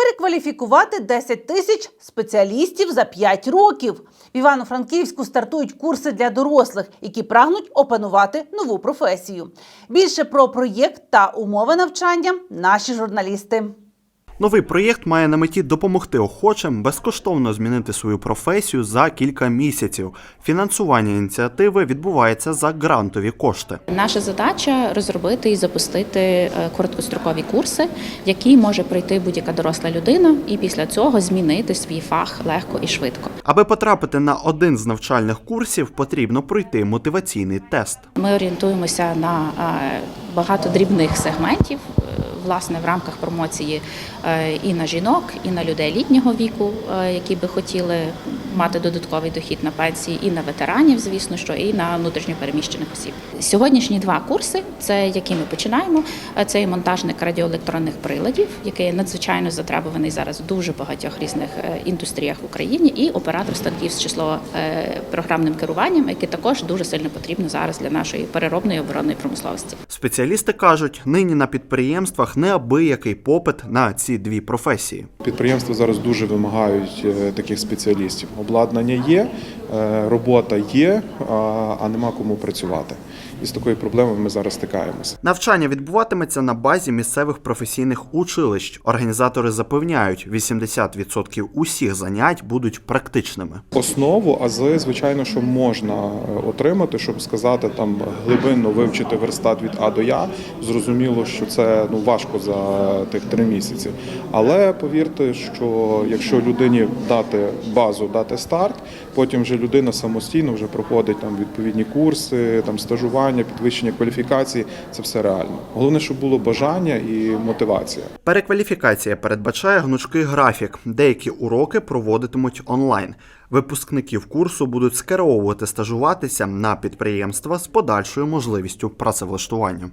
Перекваліфікувати 10 тисяч спеціалістів за 5 років. В Івано-Франківську стартують курси для дорослих, які прагнуть опанувати нову професію. Більше про проєкт та умови навчання наші журналісти. Новий проєкт має на меті допомогти охочим безкоштовно змінити свою професію за кілька місяців. Фінансування ініціативи відбувається за грантові кошти. Наша задача розробити і запустити е, короткострокові курси, які може пройти будь-яка доросла людина, і після цього змінити свій фах легко і швидко. Аби потрапити на один з навчальних курсів, потрібно пройти мотиваційний тест. Ми орієнтуємося на е, багато дрібних сегментів. Власне, в рамках промоції е, і на жінок, і на людей літнього віку, е, які би хотіли мати додатковий дохід на пенсії, і на ветеранів, звісно, що і на внутрішньопереміщених осіб. Сьогоднішні два курси, це які ми починаємо. е, Це і монтажник радіоелектронних приладів, який надзвичайно затребуваний зараз в дуже багатьох різних індустріях в Україні, і оператор станків з число програмним керуванням, яке також дуже сильно потрібно зараз для нашої переробної оборонної промисловості. Спеціалісти кажуть, нині на підприємствах неабиякий попит на ці дві професії. Підприємства зараз дуже вимагають е, таких спеціалістів. Обладнання є, робота є, а- а нема кому працювати. І з такою проблемою ми зараз стикаємося. Навчання відбуватиметься на базі місцевих професійних училищ. Організатори запевняють, 80% усіх занять будуть практичними. Основу ази, звичайно, що можна е, отримати, щоб сказати там глибинно вивчити верстат від А до Я. Зрозуміло, що це ну важко за тих три місяці. Але повірте, що якщо людині дати базу, дати старт, потім вже людина самостійно вже проходить там відповідні курси, там стажування, підвищення кваліфікації. Це все реально. Головне, щоб було бажання і мотивація. Перекваліфікація передбачає гнучкий графік. Деякі уроки проводитимуть онлайн. Випускників курсу будуть скеровувати стажуватися на підприємства з подальшою можливістю працевлаштування.